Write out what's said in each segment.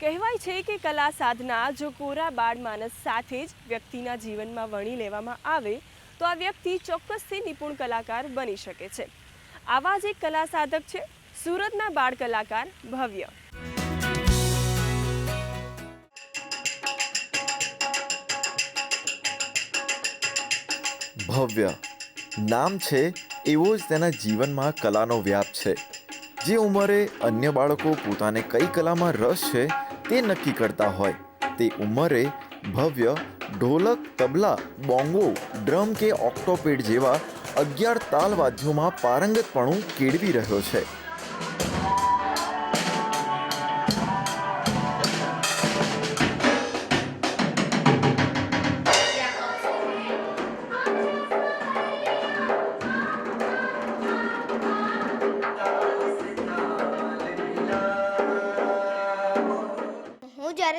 કહેવાય છે કે કલા સાધના જો કોરા બાળ માનસ સાથે જ વ્યક્તિના જીવનમાં વણી લેવામાં આવે, તો આ વ્યક્તિ ચોક્કસથી નિપુણ કલાકાર બની શકે છે. આવા જ એક કલા સાધક છે, સુરતના બાળ કલાકાર ભવ્ય. ભવ્ય. નામ છે, એવો જ તેના જીવનમાં કલાનો વ્યાપ છે. જે ઉંમરે અન્ય બાળકો પોતાને કઈ કલામાં રસ છે તે નક્કી કરતા હોય. તે ઉંમરે ભવ્ય ઢોલક, તબલા, બોંગો, ડ્રમ કે ઓક્ટોપેડ જેવા અગિયાર તાલ વાદ્યોમાં પારંગતપણું કેળવી રહ્યો છે.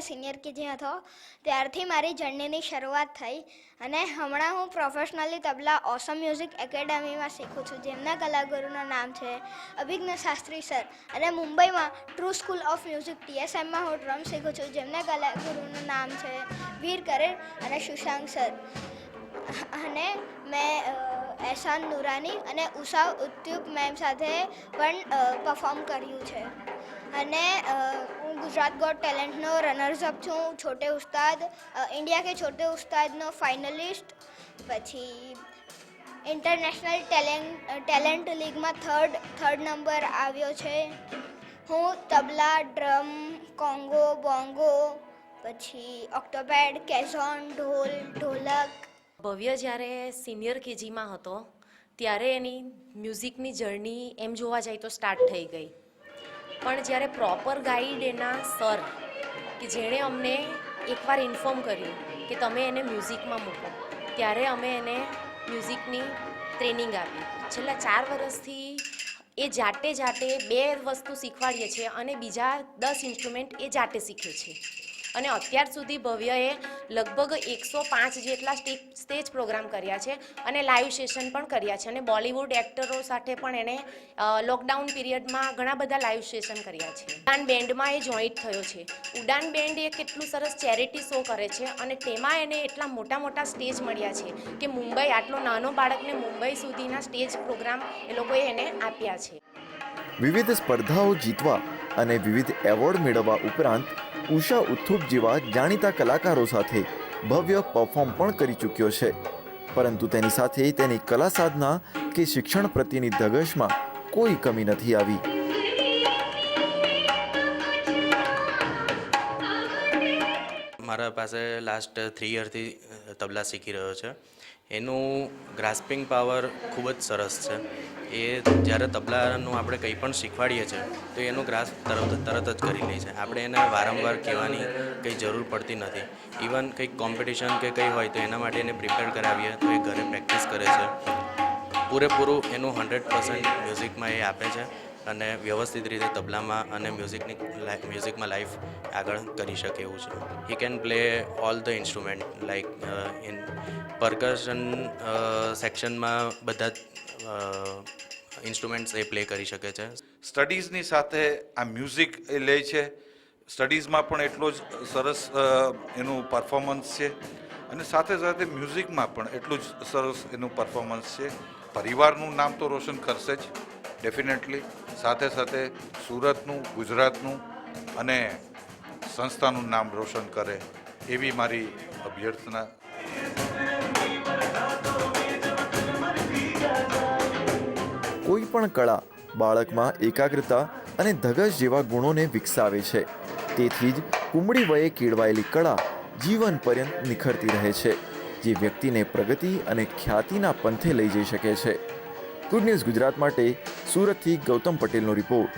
સિનિયર કેજી હતો, ત્યારથી મારી જર્નીની શરૂઆત થઈ અને હમણાં હું પ્રોફેશનલી તબલા ઓસમ મ્યુઝિક એકેડેમીમાં શીખું છું. જેમના કલાગુરુનું નામ છે અભિજ્ઞ શાસ્ત્રી સર અને મુંબઈમાં ટ્રુ સ્કૂલ ઓફ મ્યુઝિક ટીએસએમમાં હું ડ્રમ શીખું છું. જેમના કલાગુરુનું નામ છે વીર કરેર અને સુશાંક સર. અને મેં એહસાન નુરાની અને ઉષા ઉત્યુબ મેમ સાથે પણ પરફોર્મ કર્યું છે. અને હું ગુજરાત ગોટ ટેલેન્ટનો રનર્સ અપ છું છોટે ઉસ્તાદ ઇન્ડિયા કે છોટે ઉસ્તાદનો ફાઇનલિસ્ટ, પછી ઇન્ટરનેશનલ ટેલેન્ટ ટેલેન્ટ લીગમાં થર્ડ થર્ડ નંબર આવ્યો છે. હું તબલા, ડ્રમ, કોંગો, બોંગો, પછી ઓક્ટોપેડ કેસોન ઢોલ, ઢોલક. ભવ્ય જ્યારે સિનિયર કેજીમાં હતો, ત્યારે એની મ્યુઝિકની જર્ની એમ જોવા જાય તો સ્ટાર્ટ થઈ ગઈ. પણ જ્યારે પ્રોપર ગાઈડ એના સર કે જેણે અમને એકવાર ઇન્ફોર્મ કર્યું કે તમે એને મ્યુઝિકમાં મૂકો, ત્યારે અમે એને મ્યુઝિકની ટ્રેનિંગ આપી. છેલ્લા ચાર વર્ષથી એ જાતે જાતે બે વસ્તુ શીખવાડીએ છીએ અને બીજા દસ ઇન્સ્ટ્રુમેન્ટ એ જાતે શીખે છે. અને અત્યાર સુધી ભવ્યએ લગભગ એકસો પાંચ જેટલા સ્ટેજ પ્રોગ્રામ કર્યા છે અને લાઈવ સેશન પણ કર્યા છે. અને બોલિવૂડ એક્ટરો સાથે પણ એણે લોકડાઉન પિરિયડમાં ઘણા બધા લાઈવ સેશન કર્યા છે. ઉડાન બેન્ડમાં એ જોઈન્ટ થયો છે. ઉડાન બેન્ડ એ કેટલું સરસ ચેરિટી શો કરે છે અને તેમાં એને એટલા મોટા મોટા સ્ટેજ મળ્યા છે કે મુંબઈ, આટલો નાનો બાળકને મુંબઈ સુધીના સ્ટેજ પ્રોગ્રામ એ લોકોએ એને આપ્યા છે. વિવિધ સ્પર્ધાઓ જીતવા અને વિવિધ એવોર્ડ મેળવવા ઉપરાંત ઉષા ઉથુપ જેવા જાણીતા કલાકારો સાથે ભવ્ય પરફોર્મ પણ કરી ચૂક્યો છે. પરંતુ તેની સાથે તેની કલા સાધના કે શિક્ષણ પ્રત્યેની ધગશમાં કોઈ કમી નથી આવી. મારા પાસે લાસ્ટ થ્રી યરથી તબલા શીખી રહ્યો છે. એનું ગ્રાસ્પિંગ પાવર ખૂબ જ સરસ છે. એ જ્યારે તબલાનું આપણે કંઈ પણ શીખવાડીએ છીએ, તો એનું ગ્રાસ તરત તરત જ કરી લે છે. આપણે એને વારંવાર કહેવાની કંઈ જરૂર પડતી નથી. ઇવન કંઈક કોમ્પિટિશન કે કંઈ હોય, તો એના માટે એને પ્રિપેર કરાવીએ, તો એ ઘરે પ્રેક્ટિસ કરે છે. પૂરેપૂરું એનું હંડ્રેડ પર્સન્ટ મ્યુઝિકમાં એ આપે છે. અને વ્યવસ્થિત રીતે તબલામાં અને મ્યુઝિકની મ્યુઝિકમાં લાઈફ આગળ કરી શકે એવું છે. He can play all the instrument like in percussion સેક્શનમાં બધા જ ઇન્સ્ટ્રુમેન્ટ્સ એ પ્લે કરી શકે છે. સ્ટડીઝની સાથે આ મ્યુઝિક એ લે છે. સ્ટડીઝમાં પણ એટલો જ સરસ એનું પરફોર્મન્સ છે. અને સાથે સાથે મ્યુઝિકમાં પણ એટલું જ સરસ એનું પરફોર્મન્સ છે. પરિવારનું નામ તો રોશન કરશે જ. ડેફિનેટલી સાથે સાથે સુરતનું, ગુજરાતનું અને સંસ્થાનું નામ રોશન કરે એવી મારી અભ્યર્થના. કોઈ પણ કળા બાળકમાં એકાગ્રતા અને ધગશ જેવા ગુણોને વિકસાવે છે. તેથી જ કુમળી વયે કેળવાયેલી કળા જીવન પર્યંત નિખરતી રહે છે, જે વ્યક્તિને પ્રગતિ અને ખ્યાતિના પંથે લઈ જઈ શકે છે. ગુડ ન્યૂઝ ગુજરાત માટે સુરતથી ગૌતમ પટેલનો રિપોર્ટ.